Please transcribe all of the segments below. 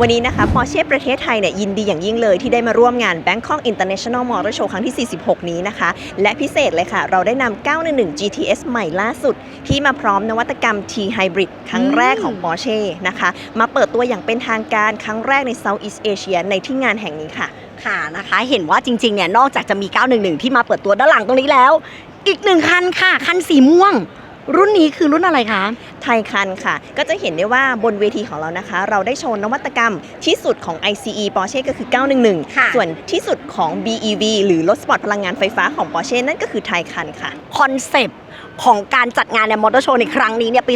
วันนี้นะคะปอร์เช่ประเทศไทยเนี่ยยินดีอย่างยิ่งเลยที่ได้มาร่วมงาน Bangkok International Motor Show ครั้งที่ 46 นี้นะคะ และพิเศษเลยค่ะ เราได้นำ 911 GTS ใหม่ล่าสุด ที่มาพร้อมนวัตกรรม T Hybrid ครั้งแรกของ Porsche นะคะ มาเปิดตัวอย่างเป็นทางการครั้งแรกใน Southeast Asia ในที่งานแห่งนี้ค่ะ ค่ะนะคะ เห็นว่าจริงๆเนี่ยนอกจากจะมี 911 ที่มาเปิดตัวด้านหลังตรงนี้แล้ว อีกหนึ่งคันค่ะ คันสีม่วง รุ่นนี้คือรุ่นอะไรคะไทยคันค่ะ ก็จะเห็นได้ว่าบนเวทีของเรานะคะ เราได้โชว์นวัตกรรมที่สุดของ ICE Porsche ก็คือค่ะ911 ส่วนที่สุดของ BEV หรือรถสปอร์ตพลังงานไฟฟ้าของ Porsche นั่นก็คือไทยคันค่ะ คอนเซปต์ของการจัดงานในมอเตอร์โชว์ในครั้งนี้เนี่ยปี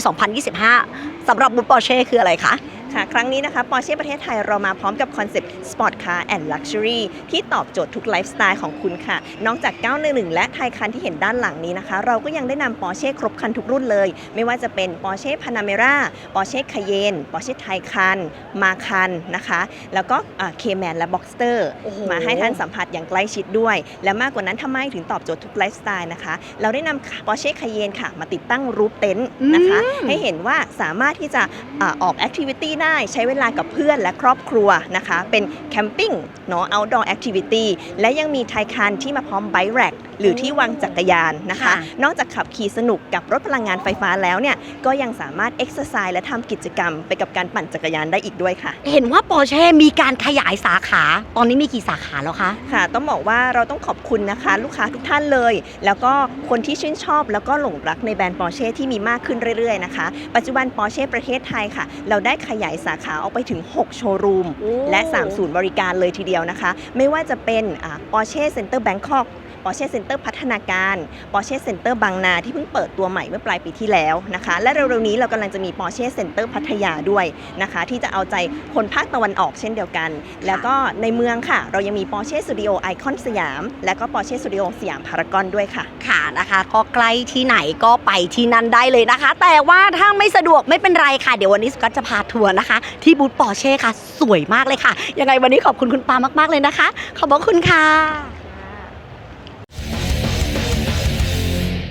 2025สำหรับบูธปอร์เช่คืออะไรคะ ค่ะครั้งนี้นะคะ Porsche ประเทศไทยเรามาพร้อมกับคอนเซปต์ Sport Car and Luxury ที่ตอบโจทย์ทุกไลฟ์สไตล์ของคุณค่ะ นอกจาก 911 และไทยคันที่เห็นด้านหลังนี้นะคะ เราก็ยังได้นำ Porsche ครบคันทุกรุ่นเลย ไม่ว่าจะเป็น Porsche Panamera Porsche Cayenne Porsche Taycan Macan นะคะ แล้วก็อ่า Cayman และ Boxster โอ้โหมาให้ท่านสัมผัสอย่างใกล้ชิดด้วย และมากกว่านั้นทำไมถึงตอบโจทย์ทุกไลฟ์สไตล์นะคะ เราได้นำ Porsche Cayenne ค่ะ มาติดตั้งรูปเต็นท์นะคะ ให้เห็นว่าสามารถที่จะอาออกแอคทิวิตี้ได้ใช้เวลากับเพื่อนและครอบครัวนะคะ เป็นแคมปิ้งเนาะ outdoor activity และยังมีไทคันที่มาพร้อมไบแรกหรือที่วางจักรยานนะคะ ค่ะ นอกจากขับขี่สนุกกับรถพลังงานไฟฟ้าแล้วเนี่ย ก็ยังสามารถเอ็กซ์ไซส์และทำกิจกรรมไปกับการปั่นจักรยานได้อีกด้วยค่ะ เห็นว่าปอร์เช่มีการขยายสาขา ตอนนี้มีกี่สาขาแล้วคะ ค่ะต้องบอกว่าเราต้องขอบคุณนะคะ ลูกค้าทุกท่านเลย แล้วก็คนที่ชื่นชอบแล้วก็หลงรักในแบรนด์ปอร์เช่ที่มีมากขึ้นเรื่อยๆนะคะ ปัจจุบันปอร์เช่ประเทศไทยค่ะ เราได้ขยายสาขาออกไปถึง 6 โชว์รูมโอ้และ 3 ศูนย์บริการเลยทีเดียวนะคะ ไม่ว่าจะเป็นปอร์เช่เซ็นเตอร์แบงคอก ปอร์เช่เซ็นเตอร์พัฒนาการปอร์เช่เซ็นเตอร์บางนาที่เพิ่งเปิดตัวใหม่เมื่อปลายปีที่แล้วนะคะ และเร็วๆนี้เรากำลังจะมีปอร์เช่เซ็นเตอร์พัทยาด้วยนะคะ ที่จะเอาใจคนภาคตะวันออกเช่นเดียวกัน แล้วก็ในเมืองค่ะ เรายังมีปอร์เช่สตูดิโอไอคอนสยาม และก็ปอร์เช่สตูดิโอสยามพารากอนด้วยค่ะ ค่ะนะคะ ก็ใกล้ที่ไหนก็ไปที่นั่นได้เลยนะคะ แต่ว่าถ้าไม่สะดวกไม่เป็นไรค่ะ เดี๋ยววันนี้สกัดจะพาทัวร์นะคะ ที่บูธปอร์เช่ค่ะ สวยมากเลยค่ะ ยังไงวันนี้ขอบคุณคุณปามาก ๆ เลยนะคะ ขอบคุณค่ะ